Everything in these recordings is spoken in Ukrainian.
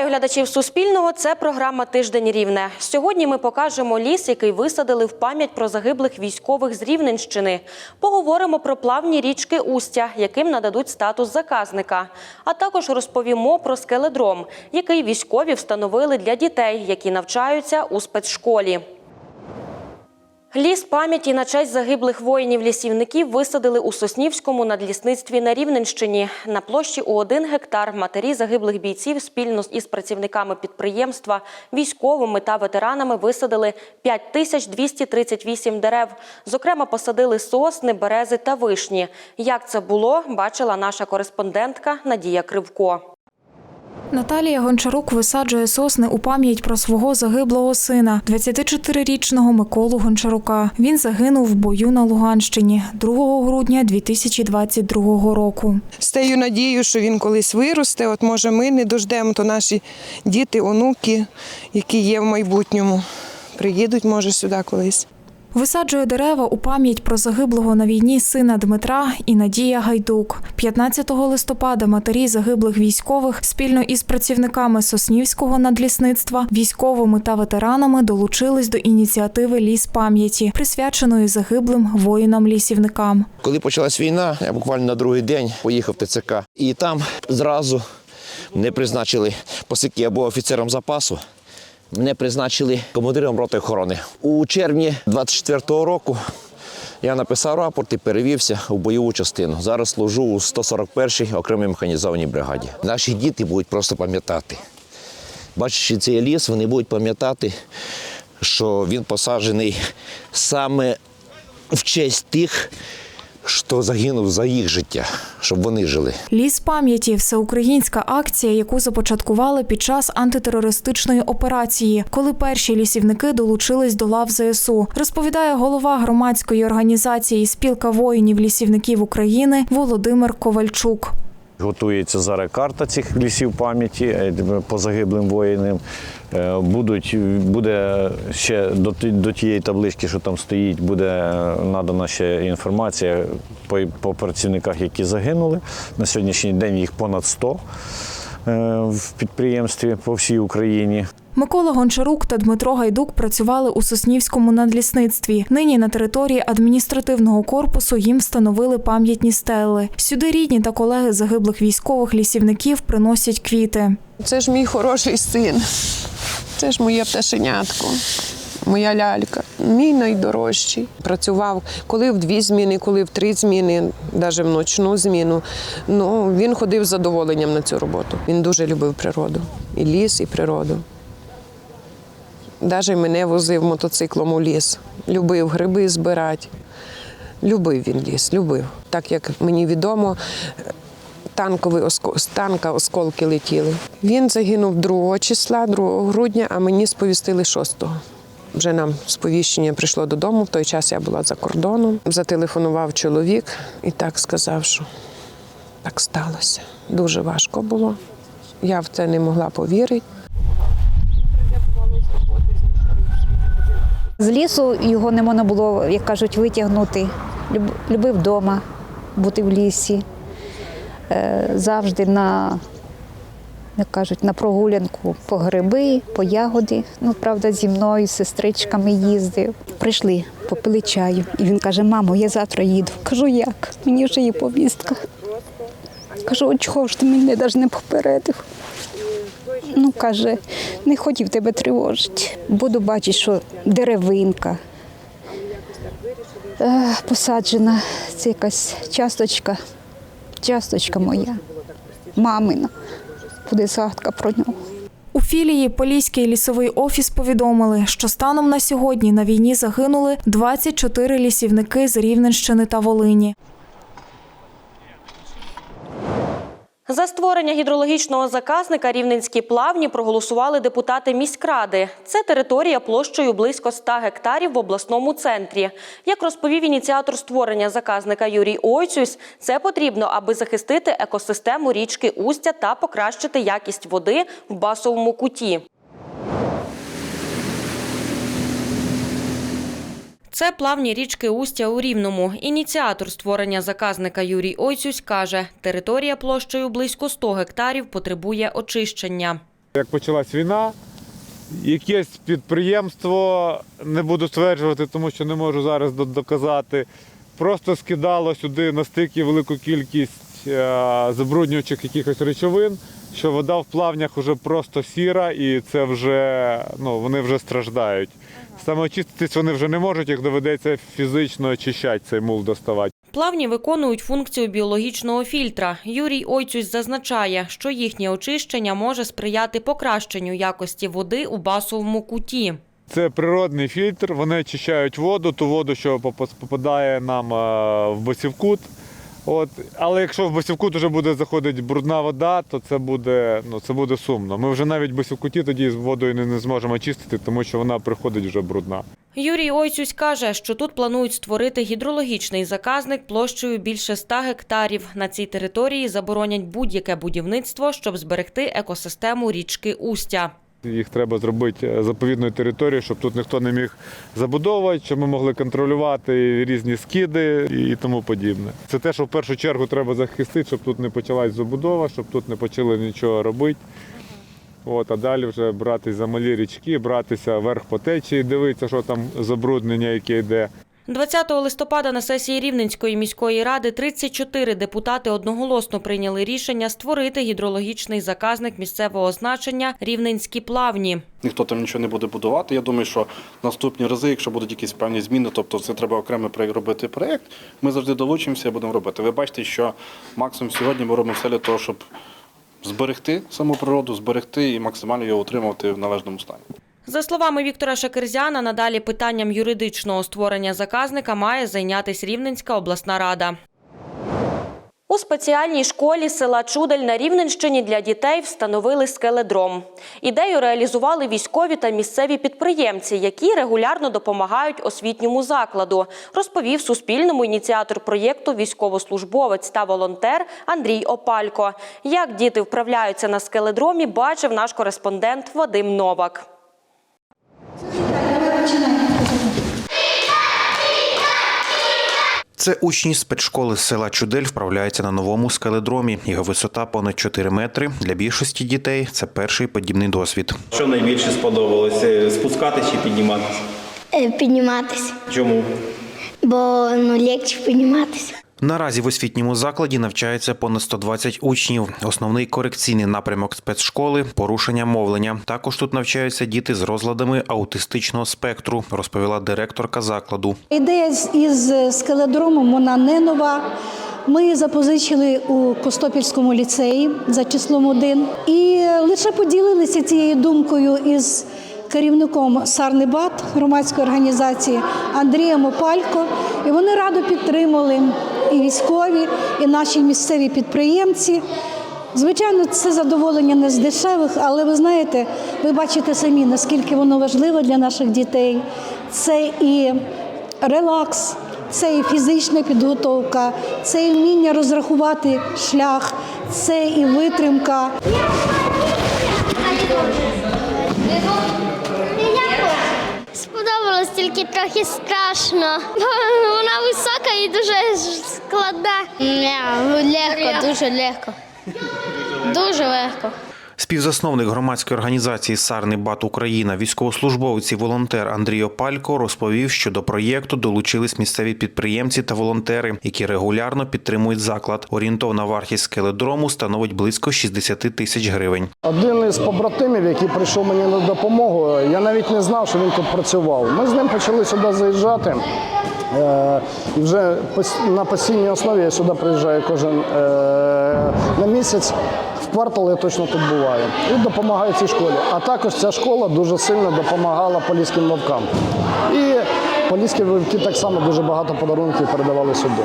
Вітаю глядачів Суспільного. Це програма Тиждень Рівне. Сьогодні ми покажемо ліс, який висадили в пам'ять про загиблих військових з Рівненщини. Поговоримо про плавні річки Устя, яким нададуть статус заказника. А також розповімо про скеледром, який військові встановили для дітей, які навчаються у спецшколі. Ліс пам'яті на честь загиблих воїнів-лісівників висадили у Соснівському надлісництві на Рівненщині. На площі у один гектар матері загиблих бійців спільно із працівниками підприємства, військовими та ветеранами висадили 5238 дерев. Зокрема, посадили сосни, берези та вишні. Як це було, бачила наша кореспондентка Надія Кривко. Наталія Гончарук висаджує сосни у пам'ять про свого загиблого сина, 24-річного Миколу Гончарука. Він загинув в бою на Луганщині 2 грудня 2022 року. з тією надією, що він колись виросте. От може ми не дождемо, то наші діти, онуки, які є в майбутньому, приїдуть, може, сюди колись. Висаджує дерева у пам'ять про загиблого на війні сина Дмитра і Надія Гайдук. 15 листопада матері загиблих військових спільно із працівниками Соснівського надлісництва, військовими та ветеранами долучились до ініціативи Ліс пам'яті, присвяченої загиблим воїнам-лісівникам. Коли почалась війна, я буквально на другий день поїхав в ТЦК. І там зразу мене призначили посики або офіцером запасу. Мене призначили командиром роти охорони. У червні 24-го року я написав рапорт і перевівся у бойову частину. Зараз служу у 141-й окремій механізованій бригаді. Наші діти будуть просто пам'ятати. Бачачи цей ліс, вони будуть пам'ятати, що він посаджений саме в честь тих, хто загинув за їх життя, щоб вони жили. Ліс пам'яті всеукраїнська акція, яку започаткували під час антитерористичної операції, коли перші лісівники долучились до лав ЗСУ, розповідає голова громадської організації Спілка воїнів-лісівників України Володимир Ковальчук. Готується зараз карта цих лісів пам'яті е, по загиблим воїнам. Е, Будуть, буде ще до, до тієї таблички, що там стоїть, буде е, надана ще інформація по, по працівниках, які загинули. На сьогоднішній день їх понад 100 е, в підприємстві по всій Україні. Микола Гончарук та Дмитро Гайдук працювали у Соснівському надлісництві. Нині на території адміністративного корпусу їм встановили пам'ятні стели. Сюди рідні та колеги загиблих військових лісівників приносять квіти. Це ж мій хороший син, це ж моє пташенятко. Моя лялька, мій найдорожчий. Працював коли в дві зміни, коли в три зміни, навіть в ночну зміну. Ну, він ходив з задоволенням на цю роботу. Він дуже любив природу. І ліс, і природу. Навіть мене возив мотоциклом у ліс. Любив гриби збирати. Любив він ліс, любив. Так як мені відомо, танкові оско- з танка осколки летіли. Він загинув 2 числа, 2 грудня, а мені сповістили 6-го. Вже нам сповіщення прийшло додому. В той час я була за кордоном. Зателефонував чоловік і так сказав, що так сталося. Дуже важко було. Я в це не могла повірити. З лісу його не можна було, як кажуть, витягнути. Любив вдома бути в лісі. Е, Завжди на, як кажуть, на прогулянку по гриби, по ягоди. Ну, правда, зі мною, з сестричками їздив. Прийшли, попили чаю. І він каже: мамо, я завтра їду. Кажу, як? Мені вже є повістка. Кажу, чого ж ти мене навіть не попередив? Ну, каже, не хотів тебе тривожити. Буду бачити, що деревинка е, посаджена. Це якась часточка, часточка моя, мамина. Буде згадка про нього. У філії Поліський лісовий офіс повідомили, що станом на сьогодні на війні загинули 24 лісівники з Рівненщини та Волині. За створення гідрологічного заказника рівненські плавні проголосували депутати міськради. Це територія площею близько 100 гектарів в обласному центрі. Як розповів ініціатор створення заказника Юрій Ойцюсь, це потрібно, аби захистити екосистему річки Устя та покращити якість води в басовому куті. Це плавні річки Устя у Рівному. Ініціатор створення заказника Юрій Ойцюсь каже, територія площею близько 100 гектарів потребує очищення. Як почалась війна, якесь підприємство, не буду стверджувати, тому що не можу зараз доказати, просто скидало сюди настільки велику кількість е, забруднюючих якихось речовин, що вода в плавнях вже просто сіра, і це вже ну, вони вже страждають. Самоочиститись вони вже не можуть, їх доведеться фізично очищати цей мул доставати. Плавні виконують функцію біологічного фільтра. Юрій Ойцюсь зазначає, що їхнє очищення може сприяти покращенню якості води у басовому куті. Це природний фільтр, вони очищають воду, ту воду, що попа- попадає нам е, в басівкут. От. Але якщо в басівкут вже буде заходити брудна вода, то це буде, ну, це буде сумно. Ми вже навіть в басівкуті тоді з водою не, не зможемо чистити, тому що вона приходить вже брудна. Юрій Ойцюсь каже, що тут планують створити гідрологічний заказник площею більше 100 гектарів. На цій території заборонять будь-яке будівництво, щоб зберегти екосистему річки Устя. Їх треба зробити е, заповідною територією, щоб тут ніхто не міг забудовувати, щоб ми могли контролювати різні скиди і тому подібне. Це те, що в першу чергу треба захистити, щоб тут не почалась забудова, щоб тут не почали нічого робити. От, а далі вже братись за малі річки, братися вверх по течії, дивитися, що там забруднення, яке йде. 20 листопада на сесії Рівненської міської ради 34 депутати одноголосно прийняли рішення створити гідрологічний заказник місцевого значення Рівненські плавні. ніхто там нічого не буде будувати. Я думаю, що наступні рази, якщо будуть якісь певні зміни, тобто це треба окремо робити проєкт, ми завжди долучимося і будемо робити. Ви бачите, що максимум сьогодні ми робимо все для того, щоб зберегти саму природу, зберегти і максимально його утримувати в належному стані. За словами Віктора Шакерзяна, надалі питанням юридичного створення заказника має зайнятися Рівненська обласна рада. У спеціальній школі села Чудель на Рівненщині для дітей встановили скеледром. Ідею реалізували військові та місцеві підприємці, які регулярно допомагають освітньому закладу, розповів Суспільному ініціатор проєкту військовослужбовець та волонтер Андрій Опалько. Як діти вправляються на скеледромі, бачив наш кореспондент Вадим Новак. Це учні спецшколи з села Чудель вправляються на новому скеледромі. Його висота понад 4 метри. Для більшості дітей це перший подібний досвід. Що найбільше сподобалося? Спускатися чи підніматися? Підніматись. Підніматися, Чому? бо ну легше підніматися. Наразі в освітньому закладі навчається понад 120 учнів. Основний корекційний напрямок спецшколи порушення мовлення. Також тут навчаються діти з розладами аутистичного спектру, розповіла директорка закладу. Ідея із скеледромом вона не нова. Ми запозичили у Костопільському ліцеї за числом 1 і лише поділилися цією думкою із керівником Сарнебат громадської організації Андрієм Опалько. І вони радо підтримали і військові, і наші місцеві підприємці. Звичайно, це задоволення не з дешевих, але ви знаєте, ви бачите самі, наскільки воно важливо для наших дітей. Це і релакс, це і фізична підготовка, це і вміння розрахувати шлях, це і витримка. Сподобалось тільки трохи страшно. Вона висока і дуже складна. Легко, дуже легко. Дуже легко. Співзасновник громадської організації Сарний Бат Україна, військовослужбовець і волонтер Андрій Опалько розповів, що до проєкту долучились місцеві підприємці та волонтери, які регулярно підтримують заклад. Орієнтовна вартість скеледрому становить близько 60 тисяч гривень. Один із побратимів, який прийшов мені на допомогу, я навіть не знав, що він тут працював. Ми з ним почали сюди заїжджати. Е, І вже на постійній основі я сюди приїжджаю кожен е, на місяць. В квартал я точно тут буваю. І допомагаю цій школі. А також ця школа дуже сильно допомагала поліським вовкам. І поліські вовки так само дуже багато подарунків передавали сюди.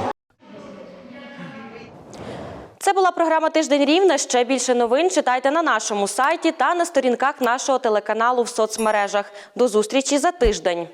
Це була програма Тиждень Рівне. Ще більше новин читайте на нашому сайті та на сторінках нашого телеканалу в соцмережах. До зустрічі за тиждень.